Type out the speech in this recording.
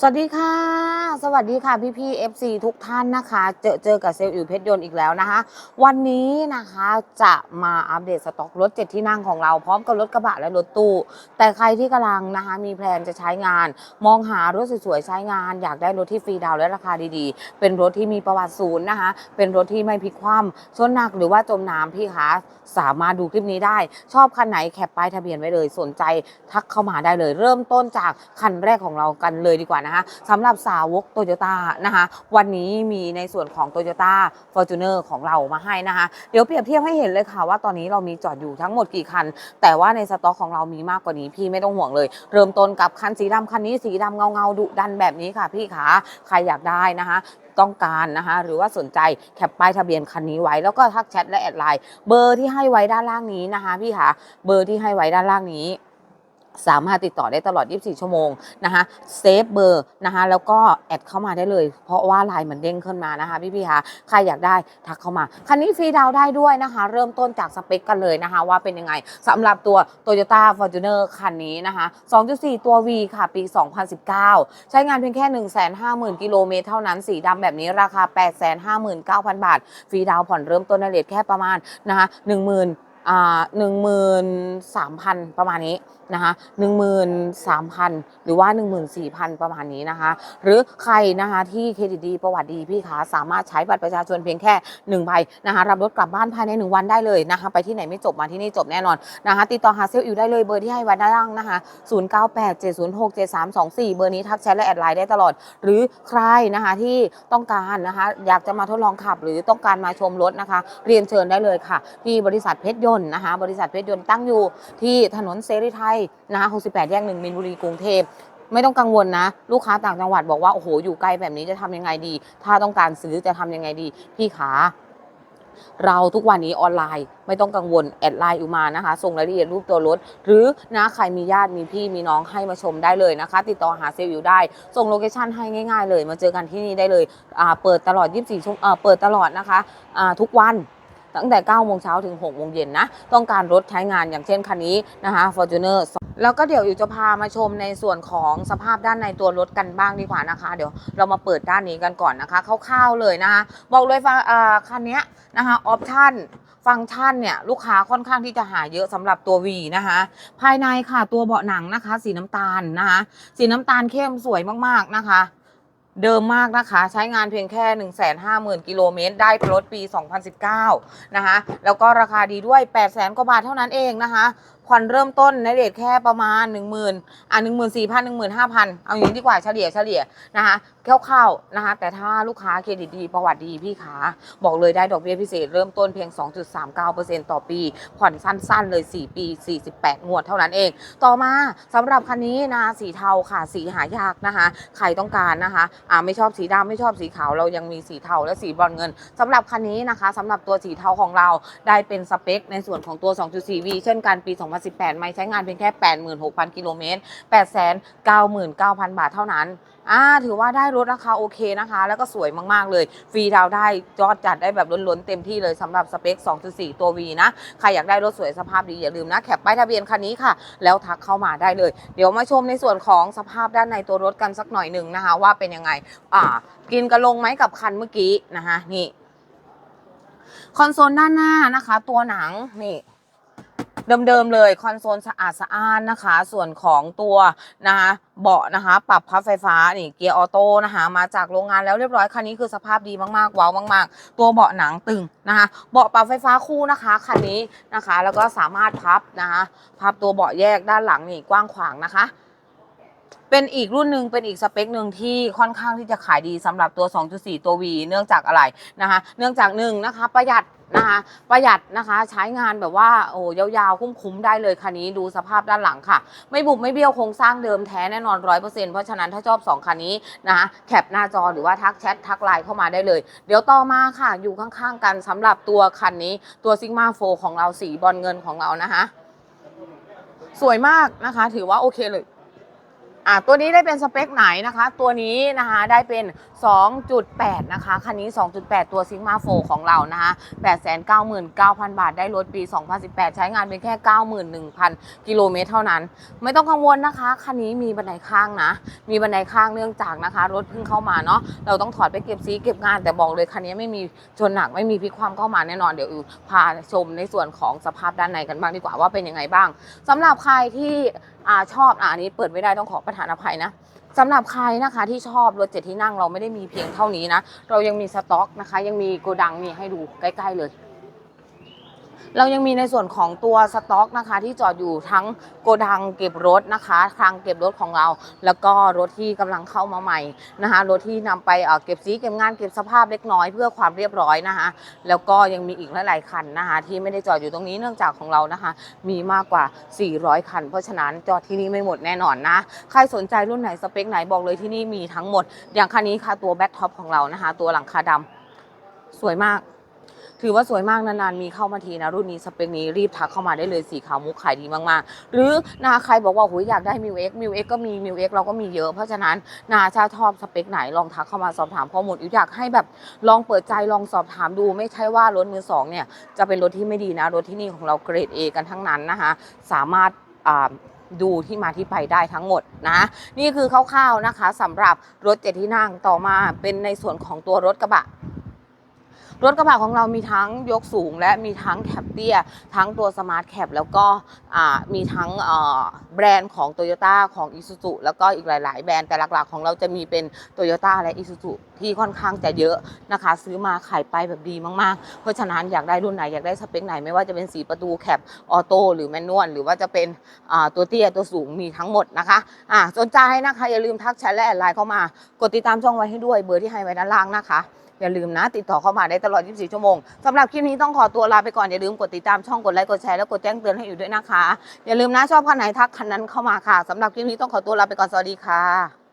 สวัสดีค่ะ สวัสดีค่ะพี่พี่ๆ FC ทุกท่านนะคะ เจอเจอกับเซลล์อิวเพชรยนต์อีกแล้วนะคะ วันนี้นะคะจะมาอัปเดตสต็อกรถ7ที่นั่งของเราพร้อมกับรถกระบะและรถตู้ แต่ใครที่กำลังนะคะมีแพลนจะใช้งาน มองหารถสวยๆใช้งาน อยากได้รถที่ฟรีดาวและราคาดีๆ เป็นรถที่มีประวัติศูนย์นะคะ เป็นรถที่ไม่พลิกคว่ำชนหนักหรือว่าจมน้ำพี่คะสามารถดูคลิปนี้ได้ ชอบคันไหนแคปป้ายทะเบียนไว้เลยสนใจทักเข้ามาได้เลย เริ่มต้นจากคันแรกของเรากันเลยดีกว่านะคะสำหรับสาวกโตโยต้านะคะ วันนี้มีในส่วนของ Toyota Fortuner ของเรามาให้นะคะ เดี๋ยวเปรียบเทียบให้เห็นเลยค่ะว่าตอนนี้เรามีจอดอยู่ทั้งหมดกี่คัน แต่ว่าในสต็อกของเรามีมากกว่านี้พี่ไม่ต้องห่วงเลย เริ่มต้นกับคันสีดำคันนี้สีดำเงาเงาๆดุดันแบบนี้ค่ะ พี่ขาใครอยากได้นะคะต้องการนะคะหรือว่าสนใจแคปป้ายทะเบียนคันนี้ไว้แล้วก็ทักแชทและแอดไลน์เบอร์ที่ให้ไว้ด้านล่างนี้นะคะพี่คะเบอร์ที่ให้ไว้ด้านล่างนี้ สามารถติดต่อได้ตลอด 24 ชั่วโมงนะคะเซฟเบอร์นะคะแล้วก็แอดเข้ามาได้เลย เพราะว่าไลน์มันเด้งขึ้นมานะคะพี่ๆคะใครอยากได้ทักเข้ามา คันนี้ฟรีดาวได้ด้วยนะคะ เริ่มต้นจากสเปคกันเลยนะคะ ว่าเป็นยังไงสำหรับตัว Toyota Fortuner คันนี้นะคะ 2.4 ตัว V ค่ะ ปี 2019 ใช้งานเพียงแค่ 150,000 กิโลเมตรเท่านั้นสีดำแบบนี้ราคา 859,000 บาท ฟรีดาวผ่อนเริ่มต้นในเรทแค่ประมาณนะคะ10,000 หนึ่งหมื่นสามพันประมาณนี้นะคะหนึ่งหมื่นสามพันหรือว่าหนึ่งหมื่นสี่พันประมาณนี้นะคะ หรือใครนะคะที่เครดิตดีประวัติดีพี่คะสามารถใช้บัตรประชาชนเพียงแค่หนึ่งใบนะคะรับรถกลับบ้านภายในหนึ่งวันได้เลยนะคะไปที่ไหนไม่จบมาที่นี่จบแน่นอนนะคะติดต่อหาเซลล์อิวได้เลยเบอร์ที่ให้ไว้ด้านล่างนะคะ0 9 8 7 0 6 7 3 2 4เบอร์นี้ทักแชทและแอดไลน์ได้ตลอด หรือใครนะคะที่ต้องการนะคะอยากจะมาทดลองขับ หรือต้องการมาชมรถนะคะ เรียนเชิญได้เลยค่ะ ที่บริษัทเพชรยนต์นะคะ บริษัทเพชรยนต์ตั้งอยู่ที่ถนนเสรีไทยนะคะ68 แยกหนึ่งมินบุรีกรุงเทพไม่ต้องกังวลนะ ลูกค้าต่างจังหวัดบอกว่า โอ้โห อยู่ไกลแบบนี้จะทำยังไงดี ถ้าต้องการซื้อจะทำยังไงดี พี่ขา เราทุกวันนี้ออนไลน์ ไม่ต้องกังวล แอดไลน์อยู่มานะคะ ส่งรายละเอียดรูปตัวรถ หรือนะใครมีญาติมีพี่มีน้องให้มาชมได้เลยนะคะ ติดต่อหาเซลล์อยู่ได้ ส่งโลเคชั่นให้ง่ายๆเลย มาเจอกันที่นี่ได้เลยเปิดตลอด 24 ชั่วโมงเปิดตลอดนะคะทุกวัน ตั้งแต่9โมงเช้าถึง6โมงเย็นนะ ต้องการรถใช้งานอย่างเช่นคันนี้นะคะ Fortuner แล้วก็เดี๋ยวอยู่จะพามาชมในส่วนของสภาพด้านในตัวรถกันบ้างดีกว่านะคะ เดี๋ยวเรามาเปิดด้านนี้กันก่อนนะคะคร่าวๆเลยนะคะบอกเลยว่าคันนี้นะคะออปชั่นฟังก์ชันเนี่ยลูกค้าค่อนข้างที่จะหาเยอะสำหรับตัว V นะคะ ภายในค่ะตัวเบาะหนังนะคะ สีน้ำตาลนะคะ สีน้ำตาลเข้มสวยมากๆนะคะ เดิมมากนะคะ ใช้งานเพียงแค่ 1 5 0 0 0 0 กิโลเมตร ได้รถปี 2019 นะคะ แล้วก็ราคาดีด้วย 8 0 0 0 0 0 กว่าบาทเท่านั้นเองนะคะ ผ่อนเริ่มต้นในเรทแค่ประมาณ 1 0 0 0 0 อะ 14,000 15,000 เอาอย่างนี้ดีกว่าเฉลี่ยเฉลี่ยนะคะคร่าวๆนะคะ แต่ถ้าลูกค้าเครดิตดีประวัติดีพี่ขาบอกเลยได้ดอกเบี้ยพิเศษเริ่มต้นเพียง 2.39%ต่อปี ผ่อนสั้นๆเลย 4 ปี 48 งวดเท่านั้นเอง ต่อมาสำหรับคันนี้นะสีเทาค่ะสีหายากนะคะใครต้องการนะคะอ่าไม่ชอบสีดำไม่ชอบสีขาวเรายังมีสีเทาและสีบรอนเงินสำหรับคันนี้นะคะสำหรับตัวสีเทาของเราได้เป็นสเปค ในส่วนของตัว 2.4V เช่นกันปี2018 ไม่ใช้งานเพียงแค่ 86,000 กิโลเมตร 899,000 บาทเท่านั้นอ่าถือว่าได้รถราคาโอเคนะคะ แล้วก็สวยมาก ๆ เลย ฟรีดาวได้จอดจัดได้แบบล้นๆ เต็มที่เลยสำหรับสเปค 2.4 ตัว V นะ ใครอยากได้รถสวยสภาพดี อย่าลืมนะ แคปป้ายทะเบียนคันนี้ค่ะ แล้วทักเข้ามาได้เลย เดี๋ยวมาชมในส่วนของสภาพด้านในตัวรถกันสักหน่อยหนึ่งนะคะ ว่าเป็นยังไง อ่า กินกระลงไหมกับคันเมื่อกี้นะคะนี่ คอนโซลด้านหน้านะคะ ตัวหนังนี่ เดิมๆเลยคอนโซลสะอาดสะอ้านนะคะ ส่วนของตัวนะคะเบาะนะคะ ปรับพับไฟฟ้านี่เกียร์ออโต้นะคะ มาจากโรงงานแล้วเรียบร้อยคันนี้คือสภาพดีมากๆว้าวมาก ๆ ตัวเบาะหนังตึงนะคะ เบาะปรับไฟฟ้าคู่นะคะคันนี้นะคะ แล้วก็สามารถพับนะคะพับตัวเบาะแยกด้านหลังนี่กว้างขวางนะคะเป็นอีกรุ่นหนึ่งเป็นอีกสเปคหนึ่งที่ค่อนข้างที่จะขายดีสำหรับตัว 2.4 ตัว V เนื่องจากอะไรนะคะ เนื่องจากหนึ่งนะคะ ประหยัด นะคะประหยัดนะคะใช้งานแบบว่าโอ้ยาวๆ คุ้มๆได้เลยคันนี้ดูสภาพด้านหลังค่ะ ไม่บุบไม่เบี้ยวโครงสร้างเดิมแท้แน่นอนร้อยเปอร์เซ็นต์เพราะฉะนั้นถ้าชอบ2คันนี้นะคะแคปหน้าจอหรือว่าทักแชททักไลน์เข้ามาได้เลย เดี๋ยวต่อมาค่ะ อยู่ข้างๆ กันสำหรับตัวคันนี้ตัวซิกมาโฟของเราสีบอลเงินของเรานะคะสวยมากนะคะ ถือว่าโอเคเลย อะตัวนี้ได้เป็นสเปคไหนนะคะ ตัวนี้นะคะได้เป็น 2.8 นะคะ คันนี้ 2.8 ตัวซิง m าโฟของเรานะคะ899,000 บาท ได้รถปี 2018 ใช้งานเป็นแค่ 91,000 กิโลเมตรเท่านั้น ไม่ต้องกังวลนะคะ คันนี้มีบันไดข้างนะ มีบันไดข้างเนื่องจากนะคะ รถเพิ่งเข้ามาเนาะ เราต้องถอดไปเก็บซีเก็บงาน แต่บอกเลยคันนี้ไม่มีชนหนักไม่มีพลิกความเข้ามาแน่นอน เดี๋ยวพาชมในส่วนของสภาพด้านในกันบ้างดีกว่าว่าเป็นยังไงบ้างสำหรับใครที่ อ่าชอบอ่าอันนี้เปิดไม่ได้ต้องขอประทานอภัยนะสำหรับใครนะคะที่ชอบรถเจ็ดที่นั่งเราไม่ได้มีเพียงเท่านี้นะ เรายังมีสต็อกนะคะ ยังมีโกดังนี่ให้ดูใกล้ ๆเลย เรายังมีในส่วนของตัวสต็อกนะคะ ที่จอดอยู่ทั้งโกดังเก็บรถนะคะคลังเก็บรถของเรา แล้วก็รถที่กำลังเข้ามาใหม่นะคะรถที่นำไปเก็บสีเก็บงานเก็บสภาพเล็กน้อยเพื่อความเรียบร้อยนะคะ แล้วก็ยังมีอีกหลายๆคันนะคะที่ไม่ได้จอดอยู่ตรงนี้เนื่องจากของเรานะคะ มีมากกว่า 400 คัน เพราะฉะนั้นจอดที่นี่ไม่หมดแน่นอนนะใครสนใจรุ่นไหนสเปคไหนบอกเลยที่นี่มีทั้งหมด อย่างคันนี้ค่ะตัวแบ็คท็อปของเรานะคะ ตัวหลังคาดำสวยมาก ถือว่าสวยมากนานๆมีเข้ามาทีนะรุ่นนี้สเปคนี้รีบทักเข้ามาได้เลยสีขาวมุกขายดีมากๆ หรือนาใครบอกว่าโอ้ยอยากได้มิวเอ็กมิวเอ็กก็มีมิวเอ็กเราก็มีเยอะเพราะฉะนั้นนาชาชอบสเปคไหนลองทักเข้ามาสอบถามข้อมูลอยากให้แบบลองเปิดใจลองสอบถามดู ไม่ใช่ว่ารถมือสองเนี่ยจะเป็นรถที่ไม่ดีนะรถที่นี่ของเราเกรด A กันทั้งนั้นนะคะสามารถดูที่มาที่ไปได้ทั้งหมดนะ นี่คือคร่าวๆนะคะสำหรับรถเจ็ดที่นั่งต่อมาเป็นในส่วนของตัวรถกระบะ รถกระบะของเรามีทั้งยกสูง และมีทั้งแคปเตี้ย ทั้งตัวสมาร์ทแคปแล้วก็มีทั้งแบรนด์ของ t o y ยต้ของ i s u z u แล้วก็อีกหลาย ๆ แบรนด์แต่หลัก ๆ ของเราจะมีเป็น t o y ยต้และ i s u z u ที่ค่อนข้างจะเยอะนะคะ ซื้อมาขายไปแบบดีมาก ๆ เพราะฉะนั้นอยากได้รุ่นไหน อยากได้สเปคไหนไม่ว่าจะเป็นสีประตูแคปออโต้หรือแมนนวลหรือว่าจะเป็นตัวเตี้ยตัวสูงมีทั้งหมดนะคะอ่าสนใจนะคะอย่าลืมทักแชทและแอดไลน์เข้ามากดติดตามช่องไว้ให้ด้วยเบอร์ที่ให้ไว้ด้านล่างนะคะ อย่าลืมนะติดต่อเข้ามาได้ตลอด 24 ชั่วโมงสำหรับคลิปนี้ต้องขอตัวลาไปก่อน อย่าลืมกดติดตามช่องกดไลค์กดแชร์แล้วกดแจ้งเตือนให้อยู่ด้วยนะคะ อย่าลืมนะชอบคันไหนทักคันนั้นเข้ามาค่ะสำหรับคลิปนี้ต้องขอตัวลาไปก่อนสวัสดีค่ะ